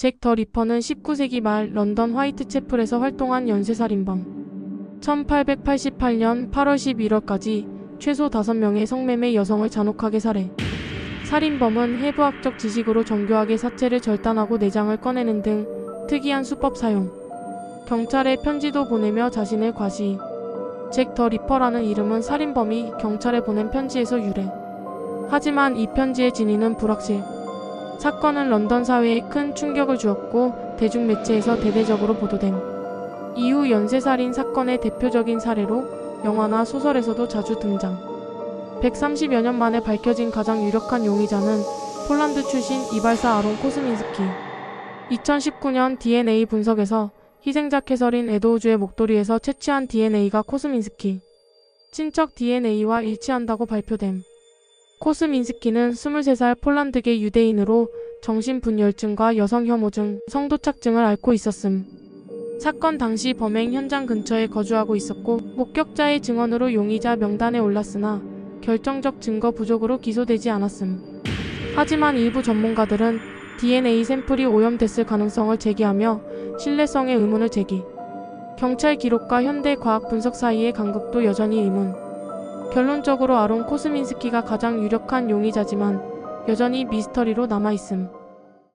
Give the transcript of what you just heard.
잭 더 리퍼는 19세기 말 런던 화이트채플에서 활동한 연쇄살인범. 1888년 8월 11월까지 최소 5명의 성매매 여성을 잔혹하게 살해. 살인범은 해부학적 지식으로 정교하게 사체를 절단하고 내장을 꺼내는 등 특이한 수법 사용. 경찰에 편지도 보내며 자신을 과시. 잭 더 리퍼라는 이름은 살인범이 경찰에 보낸 편지에서 유래. 하지만 이 편지의 진위는 불확실. 사건은 런던 사회에 큰 충격을 주었고 대중매체에서 대대적으로 보도됨. 이후 연쇄살인 사건의 대표적인 사례로 영화나 소설에서도 자주 등장. 130여 년 만에 밝혀진 가장 유력한 용의자는 폴란드 출신 이발사 아론 코스민스키. 2019년 DNA 분석에서 희생자 캐서린 에도우주의 목도리에서 채취한 DNA가 코스민스키. 친척 DNA와 일치한다고 발표됨. 코스민스키는 23살 폴란드계 유대인으로 정신분열증과 여성 혐오증, 성도착증을 앓고 있었음. 사건 당시 범행 현장 근처에 거주하고 있었고 목격자의 증언으로 용의자 명단에 올랐으나 결정적 증거 부족으로 기소되지 않았음. 하지만 일부 전문가들은 DNA 샘플이 오염됐을 가능성을 제기하며 신뢰성의 의문을 제기. 경찰 기록과 현대 과학 분석 사이의 간극도 여전히 의문. 결론적으로 아론 코스민스키가 가장 유력한 용의자지만 여전히 미스터리로 남아있음.